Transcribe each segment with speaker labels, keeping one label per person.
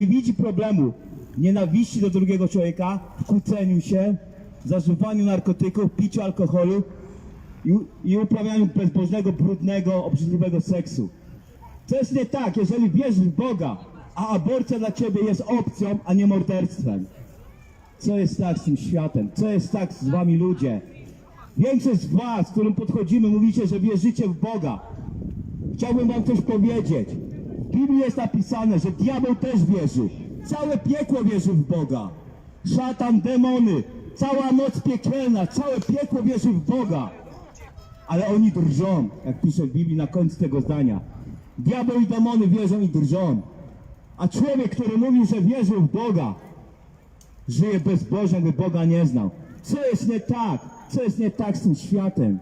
Speaker 1: nie widzi problemu nienawiści do drugiego człowieka, w kłóceniu się, zażywaniu narkotyków, piciu alkoholu i, i uprawianiu bezbożnego, brudnego, obrzydliwego seksu. To jest nie tak, jeżeli wierzysz w Boga, a aborcja dla ciebie jest opcją, a nie morderstwem. Co jest tak z tym światem? Co jest tak z wami ludzie? Większość z was, którym podchodzimy, mówicie, że wierzycie w Boga. Chciałbym wam coś powiedzieć. W Biblii jest napisane, że diabeł też wierzy. Całe piekło wierzy w Boga. Szatan, demony, cała moc piekielna, całe piekło wierzy w Boga. Ale oni drżą, jak pisze w Biblii na końcu tego zdania. Diabeł i demony wierzą i drżą. A człowiek, który mówi, że wierzył w Boga, żyje bezbożnie, by Boga nie znał. Co jest nie tak? Co jest nie tak z tym światem?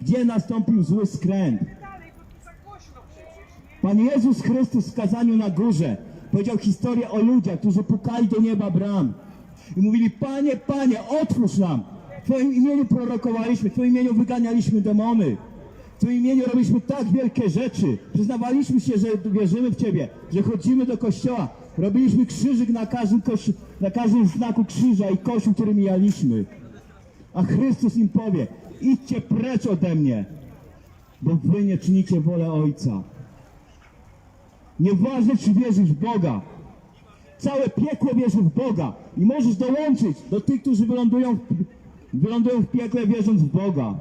Speaker 1: Gdzie nastąpił zły skręt?
Speaker 2: dalej, bo tu za głośno przecież, nie?
Speaker 1: Pan Jezus Chrystus w kazaniu na górze powiedział historię o ludziach, którzy pukali do nieba bram i mówili, Panie, Panie, otwórz nam. W Twoim imieniu prorokowaliśmy, w Twoim imieniu wyganialiśmy demony. W Twoim imieniu robiliśmy tak wielkie rzeczy. Przyznawaliśmy się, że wierzymy w Ciebie, że chodzimy do kościoła. Robiliśmy krzyżyk na każdym, na każdym znaku krzyża i kościół, który mijaliśmy. A Chrystus im powie, idźcie precz ode mnie, bo Wy nie czynicie wolę Ojca. Nieważne, czy wierzysz w Boga. Całe piekło wierzy w Boga. I możesz dołączyć do tych, którzy wylądują w, wylądują w piekle wierząc w Boga.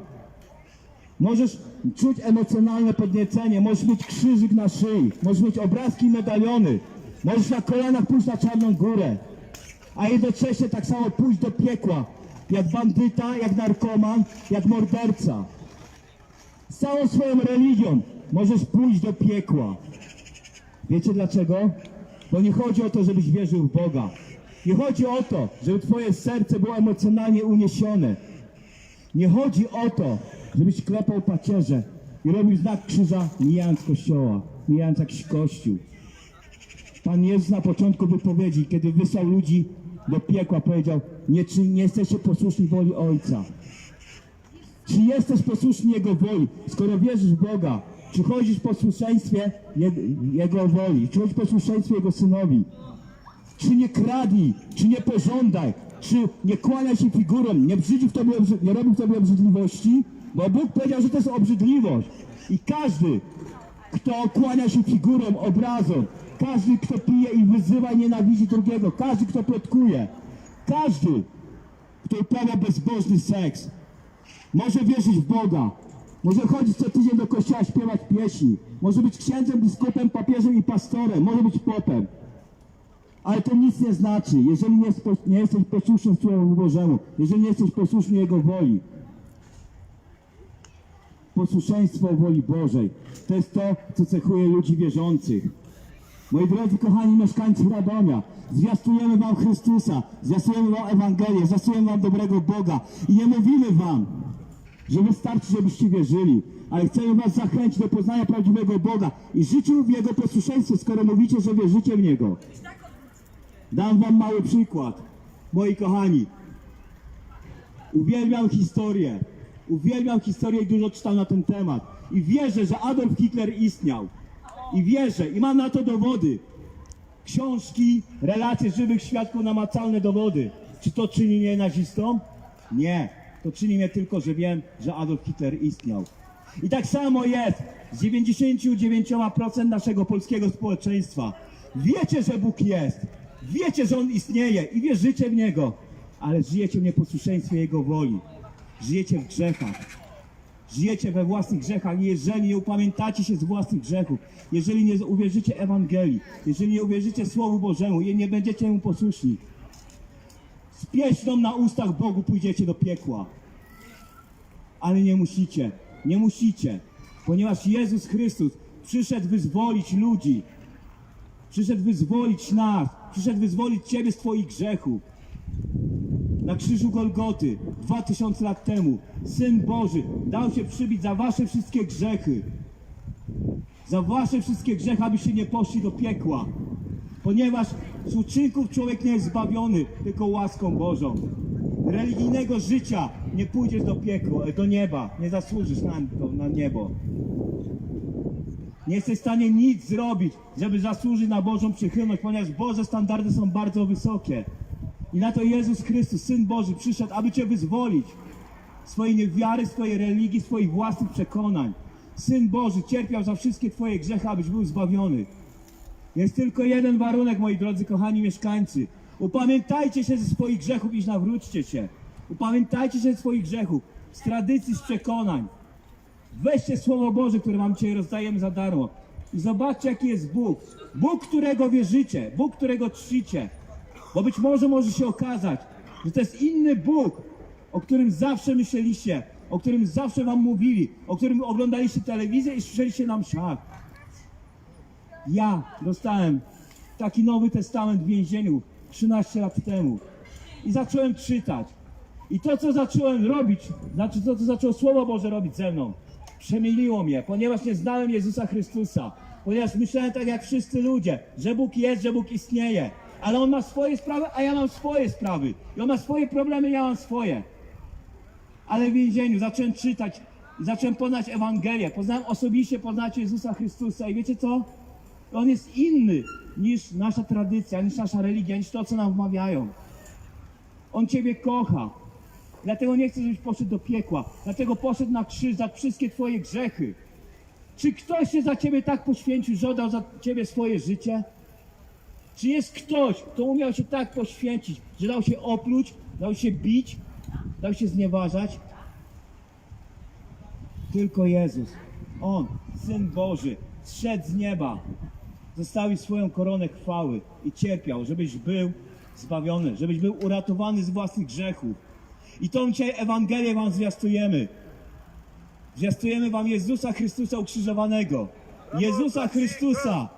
Speaker 1: Możesz czuć emocjonalne podniecenie, możesz mieć krzyżyk na szyi, możesz mieć obrazki i medaliony, możesz na kolanach pójść na czarną górę, a jednocześnie tak samo pójść do piekła, jak bandyta, jak narkoman, jak morderca. Z całą swoją religią możesz pójść do piekła. Wiecie dlaczego? Bo nie chodzi o to, żebyś wierzył w Boga. Nie chodzi o to, żeby twoje serce było emocjonalnie uniesione. Nie chodzi o to, żebyś klepał pacierze i robił znak krzyża mijając kościoła, mijając jakiś kościół. Pan Jezus na początku wypowiedzi, kiedy wysłał ludzi do piekła, powiedział, nie, czy nie jesteście posłuszni woli Ojca. Czy jesteś posłuszny Jego woli? Skoro wierzysz w Boga, czy chodzisz w posłuszeństwie Jego, woli? Czy chodzisz w posłuszeństwie Jego Synowi? Czy nie kradnij? Czy nie pożądaj? Czy nie kłaniaj się figurom? Nie, w tobie, nie robi w tobie obrzydliwości? Bo Bóg powiedział, że to jest obrzydliwość. I każdy, kto kłania się figurom, obrazom, każdy, kto pije i wyzywa i nienawidzi drugiego, każdy, kto plotkuje, każdy, kto uprawia bezbożny seks, może wierzyć w Boga. Może chodzić co tydzień do kościoła śpiewać pieśni. Może być księdzem, biskupem, papieżem i pastorem. Może być popem. Ale to nic nie znaczy, jeżeli nie, nie jesteś posłuszny Słowu Bożemu. Jeżeli nie jesteś posłuszny Jego woli. Posłuszeństwo woli Bożej. To jest to, co cechuje ludzi wierzących. Moi drodzy, kochani mieszkańcy Radomia, zwiastujemy wam Chrystusa, zwiastujemy wam Ewangelię, zwiastujemy wam dobrego Boga i nie mówimy wam, że wystarczy, żebyście wierzyli, ale chcemy was zachęcić do poznania prawdziwego Boga i życiu w Jego posłuszeństwie, skoro mówicie, że wierzycie w Niego. Dam wam mały przykład, moi kochani. Uwielbiam historię. Uwielbiam historię i dużo czytam na ten temat. I wierzę, że Adolf Hitler istniał. I wierzę, i mam na to dowody. Książki, relacje żywych świadków, namacalne dowody. Czy to czyni mnie nazistą? Nie. To czyni mnie tylko, że wiem, że Adolf Hitler istniał. I tak samo jest z 99% naszego polskiego społeczeństwa. Wiecie, że Bóg jest. Wiecie, że On istnieje i wierzycie w Niego. Ale żyjecie w nieposłuszeństwie Jego woli. Żyjecie w grzechach. Żyjecie we własnych grzechach jeżeli nie upamiętacie się z własnych grzechów, jeżeli nie uwierzycie Ewangelii, jeżeli nie uwierzycie Słowu Bożemu i nie będziecie Mu posłuszni, z pieśnią na ustach Bogu pójdziecie do piekła. Ale nie musicie, nie musicie, ponieważ Jezus Chrystus przyszedł wyzwolić ludzi, przyszedł wyzwolić nas, przyszedł wyzwolić Ciebie z Twoich grzechów na krzyżu Golgoty dwa tysiące lat temu Syn Boży dał się przybić za wasze wszystkie grzechy. Za wasze wszystkie grzechy, abyście nie poszli do piekła. Ponieważ z uczynków człowiek nie jest zbawiony, tylko łaską Bożą. Religijnego życia nie pójdziesz do piekła, do nieba. Nie zasłużysz na, to, na niebo. Nie jesteś w stanie nic zrobić, żeby zasłużyć na Bożą przychylność, ponieważ Boże standardy są bardzo wysokie. I na to Jezus Chrystus, Syn Boży, przyszedł, aby Cię wyzwolić swojej niewiary, swojej religii, swoich własnych przekonań. Syn Boży cierpiał za wszystkie Twoje grzechy, abyś był zbawiony. Jest tylko jeden warunek, moi drodzy, kochani mieszkańcy. Upamiętajcie się ze swoich grzechów i nawróćcie się. Upamiętajcie się ze swoich grzechów, z tradycji, z przekonań. Weźcie Słowo Boże, które wam dzisiaj rozdajemy za darmo. I zobaczcie, jaki jest Bóg. Bóg, którego wierzycie, Bóg, którego czcicie. Bo być może może się okazać, że to jest inny Bóg, o którym zawsze myśleliście, o którym zawsze wam mówili, o którym oglądaliście telewizję i słyszeliście na mszach. Ja dostałem taki Nowy Testament w więzieniu 13 lat temu i zacząłem czytać. I to, co zacząłem robić, znaczy to, co zaczęło Słowo Boże robić ze mną, przemieliło mnie, ponieważ nie znałem Jezusa Chrystusa. Ponieważ myślałem tak jak wszyscy ludzie, że Bóg jest, że Bóg istnieje. Ale On ma swoje sprawy, a ja mam swoje sprawy. I On ma swoje problemy, ja mam swoje. Ale w więzieniu zacząłem czytać zacząłem poznać Ewangelię. Poznałem osobiście poznać Jezusa Chrystusa. I wiecie co? On jest inny niż nasza tradycja, niż nasza religia, niż to, co nam wmawiają. On Ciebie kocha. Dlatego nie chce, żebyś poszedł do piekła. Dlatego poszedł na krzyż za wszystkie Twoje grzechy. Czy ktoś się za Ciebie tak poświęcił, że oddał za Ciebie swoje życie? Czy jest ktoś, kto umiał się tak poświęcić, że dał się opluć, dał się bić, dał się znieważać? Tylko Jezus. On, Syn Boży, zszedł z nieba, zostawił swoją koronę chwały i cierpiał, żebyś był zbawiony, żebyś był uratowany z własnych grzechów. I tą dzisiaj Ewangelię wam zwiastujemy. Zwiastujemy wam Jezusa Chrystusa ukrzyżowanego. Jezusa Chrystusa,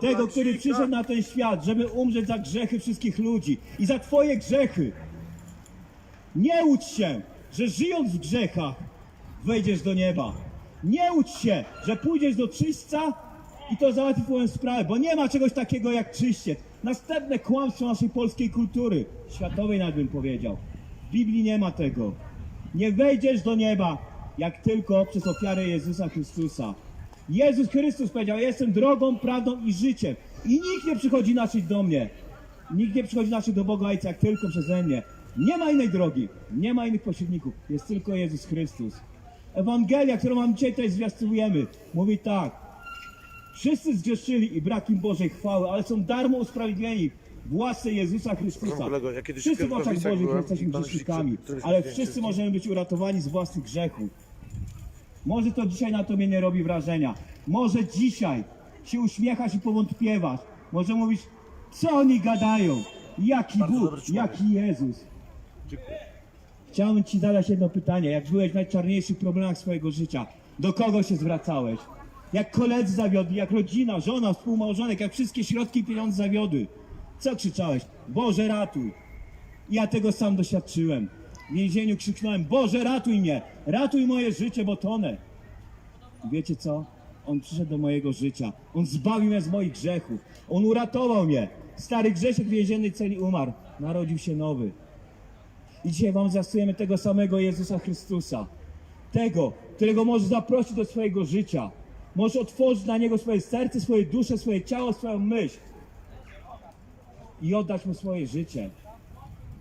Speaker 1: tego, który przyszedł na ten świat, żeby umrzeć za grzechy wszystkich ludzi i za twoje grzechy. Nie łudź się, że żyjąc w grzechach wejdziesz do nieba. Nie łudź się, że pójdziesz do czyśćca i to załatwi twoją sprawę, bo nie ma czegoś takiego jak czyściec. Następne kłamstwo naszej polskiej kultury, światowej nawet bym powiedział. W Biblii nie ma tego. Nie wejdziesz do nieba, jak tylko przez ofiarę Jezusa Chrystusa. Jezus Chrystus powiedział, jestem drogą, prawdą i życiem. I nikt nie przychodzi inaczej do mnie. Nikt nie przychodzi inaczej do Boga Ojca, jak tylko przeze mnie. Nie ma innej drogi, nie ma innych pośredników. Jest tylko Jezus Chrystus. Ewangelia, którą mam dzisiaj tutaj zwiastujemy, mówi tak. Wszyscy zgrzeszyli i brak im Bożej chwały, ale są darmo usprawiedliwieni w łasce Jezusa Chrystusa.
Speaker 3: kolego, ja kiedyś
Speaker 1: Wszyscy
Speaker 3: w
Speaker 1: oczach Bożych
Speaker 3: byłem
Speaker 1: jesteśmy grzesznikami, ale wszyscy możemy być uratowani z własnych grzechów. Może to dzisiaj na tobie nie robi wrażenia. Może dzisiaj się uśmiechasz i powątpiewasz. Może mówisz, co oni gadają? Jaki
Speaker 3: Bardzo
Speaker 1: Bóg, jaki Jezus. Chciałbym ci zadać jedno pytanie. Jak byłeś w najczarniejszych problemach swojego życia, do kogo się zwracałeś? Jak koledzy zawiodli, jak rodzina, żona, współmałżonek, jak wszystkie środki i pieniądze zawiodły. Co krzyczałeś? Boże ratuj. Ja tego sam doświadczyłem. W więzieniu krzyknąłem, Boże ratuj mnie, ratuj moje życie, bo tonę. Wiecie co? On przyszedł do mojego życia. On zbawił mnie z moich grzechów. On uratował mnie. Stary Grzesiek w więziennej celi umarł. Narodził się nowy. I dzisiaj wam zwiastujemy tego samego Jezusa Chrystusa. Tego, którego możesz zaprosić do swojego życia. Możesz otworzyć na Niego swoje serce, swoje dusze, swoje ciało, swoją myśl. I oddać Mu swoje życie.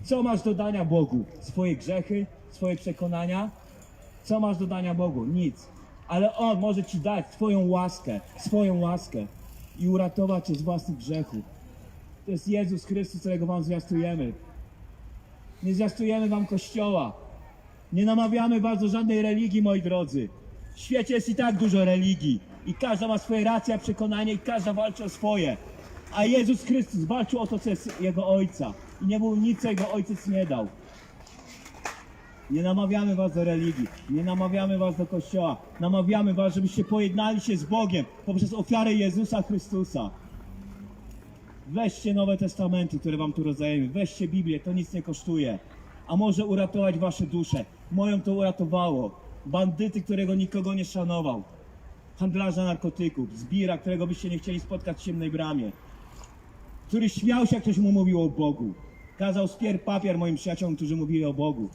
Speaker 1: Co masz do dania Bogu? Swoje grzechy, swoje przekonania? Co masz do dania Bogu? Nic. Ale On może Ci dać swoją łaskę, swoją łaskę i uratować Cię z własnych grzechów. To jest Jezus Chrystus, którego Wam zwiastujemy. Nie zwiastujemy Wam Kościoła. Nie namawiamy Was do żadnej religii, moi drodzy. W świecie jest i tak dużo religii. I każda ma swoje racje, przekonanie i każda walczy o swoje. A Jezus Chrystus walczył o to, co jest Jego Ojca. I nie był nic, co Jego Ojciec nie dał. Nie namawiamy was do religii, nie namawiamy was do kościoła. Namawiamy was, żebyście pojednali się z Bogiem poprzez ofiarę Jezusa Chrystusa. Weźcie Nowe Testamenty, które wam tu rozdajemy. Weźcie Biblię, to nic nie kosztuje. A może uratować wasze dusze. Moją to uratowało. Bandyty, którego nikogo nie szanował. Handlarza narkotyków, zbira, którego byście nie chcieli spotkać w ciemnej bramie. Który śmiał się, jak ktoś mu mówił o Bogu. Kazał spier papier moim przyjaciołom, którzy mówili o Bogu.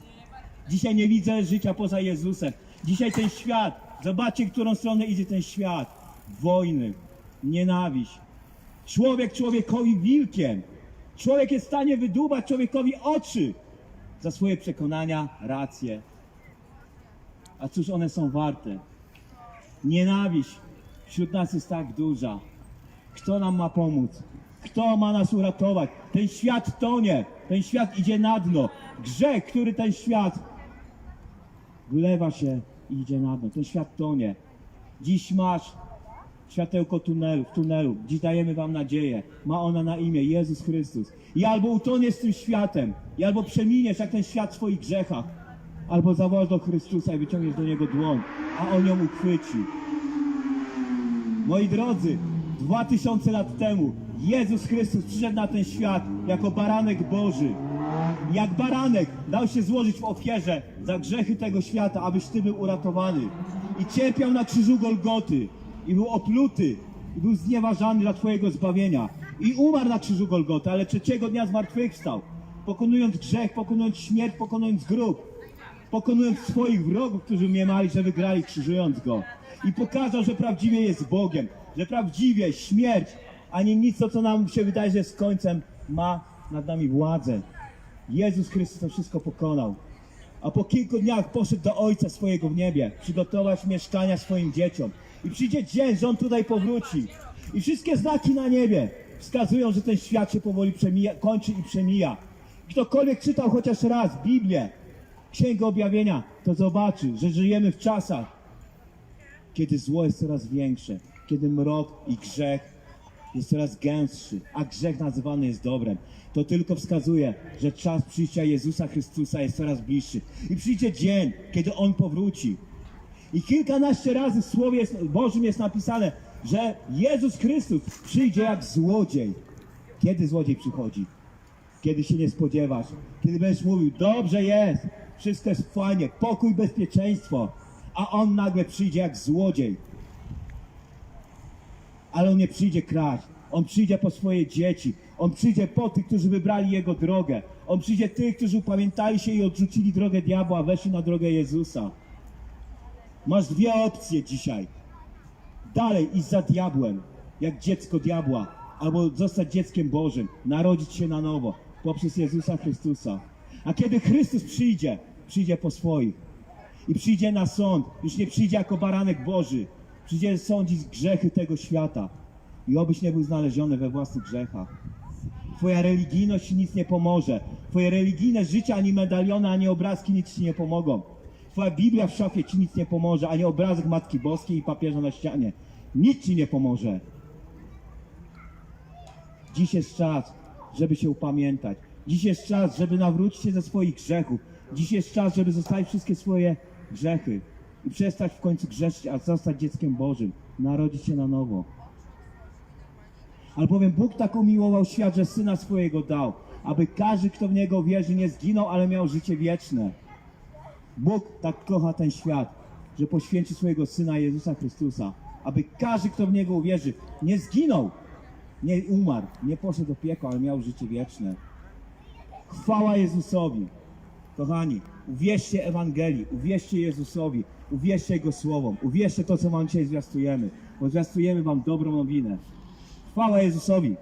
Speaker 1: Dzisiaj nie widzę życia poza Jezusem. Dzisiaj ten świat, zobaczcie, którą stronę idzie ten świat. wojny, nienawiść. Człowiek człowiekowi wilkiem. Człowiek jest w stanie wydłubać człowiekowi oczy za swoje przekonania, racje. A cóż one są warte? Nienawiść wśród nas jest tak duża. Kto nam ma pomóc? Kto ma nas uratować? Ten świat tonie, ten świat idzie na dno. Grzech, który ten świat wlewa się i idzie na dno. Ten świat tonie. Dziś masz światełko tunelu, tunelu. Dziś dajemy wam nadzieję. Ma ona na imię Jezus Chrystus. I albo utoniesz z tym światem, i albo przeminiesz jak ten świat w swoich grzechach, albo zawołasz do Chrystusa i wyciągniesz do Niego dłoń, a On ją uchwyci. Moi drodzy, dwa tysiące lat temu Jezus Chrystus przyszedł na ten świat jako baranek Boży. Jak baranek dał się złożyć w ofierze za grzechy tego świata, abyś Ty był uratowany. I cierpiał na krzyżu Golgoty. I był opluty. I był znieważany dla Twojego zbawienia. I umarł na krzyżu Golgoty, ale trzeciego dnia zmartwychwstał. Pokonując grzech, pokonując śmierć, pokonując grób pokonując swoich wrogów, którzy mniemali, że wygrali krzyżując go. I pokazał, że prawdziwie jest Bogiem, że prawdziwie śmierć, a nie nic, to co nam się wydaje, że jest końcem, ma nad nami władzę. Jezus Chrystus to wszystko pokonał. A po kilku dniach poszedł do Ojca swojego w niebie, przygotować mieszkania swoim dzieciom. I przyjdzie dzień, że On tutaj powróci. I wszystkie znaki na niebie wskazują, że ten świat się powoli przemija, kończy i przemija. Ktokolwiek czytał chociaż raz Biblię, Księgę Objawienia, to zobaczy, że żyjemy w czasach, kiedy zło jest coraz większe, kiedy mrok i grzech jest coraz gęstszy, a grzech nazywany jest dobrem. To tylko wskazuje, że czas przyjścia Jezusa Chrystusa jest coraz bliższy. I przyjdzie dzień, kiedy On powróci. I kilkanaście razy w Słowie Bożym jest napisane, że Jezus Chrystus przyjdzie jak złodziej. Kiedy złodziej przychodzi? Kiedy się nie spodziewasz. Kiedy będziesz mówił, dobrze jest, wszystko jest fajnie, pokój, bezpieczeństwo. A On nagle przyjdzie jak złodziej. Ale On nie przyjdzie kraść. On przyjdzie po swoje dzieci. On przyjdzie po tych, którzy wybrali Jego drogę. On przyjdzie tych, którzy upamiętali się i odrzucili drogę diabła, a weszli na drogę Jezusa. Masz dwie opcje dzisiaj. Dalej iść za diabłem, jak dziecko diabła, albo zostać dzieckiem Bożym, narodzić się na nowo poprzez Jezusa Chrystusa. A kiedy Chrystus przyjdzie, przyjdzie po swoich i przyjdzie na sąd, już nie przyjdzie jako baranek Boży, przyjdzie sądzić grzechy tego świata i obyś nie był znaleziony we własnych grzechach. Twoja religijność nic nie pomoże. Twoje religijne życie, ani medaliony, ani obrazki nic ci nie pomogą. Twoja Biblia w szafie ci nic nie pomoże, ani obrazek Matki Boskiej i papieża na ścianie. Nic ci nie pomoże. Dziś jest czas, żeby się upamiętać. Dziś jest czas, żeby nawrócić się ze swoich grzechów. Dziś jest czas, żeby zostawić wszystkie swoje grzechy i przestać w końcu grzeszyć, a zostać dzieckiem Bożym. Narodzić się na nowo. Albowiem Bóg tak umiłował świat, że Syna swojego dał, aby każdy, kto w Niego wierzy, nie zginął, ale miał życie wieczne. Bóg tak kocha ten świat, że poświęci swojego Syna Jezusa Chrystusa, aby każdy, kto w Niego uwierzy, nie zginął, nie umarł, nie poszedł do piekła, ale miał życie wieczne. Chwała Jezusowi. Kochani, uwierzcie Ewangelii, uwierzcie Jezusowi, uwierzcie Jego słowom, uwierzcie to, co Wam dzisiaj zwiastujemy, bo zwiastujemy Wam dobrą nowinę. Chwała Jezusowi.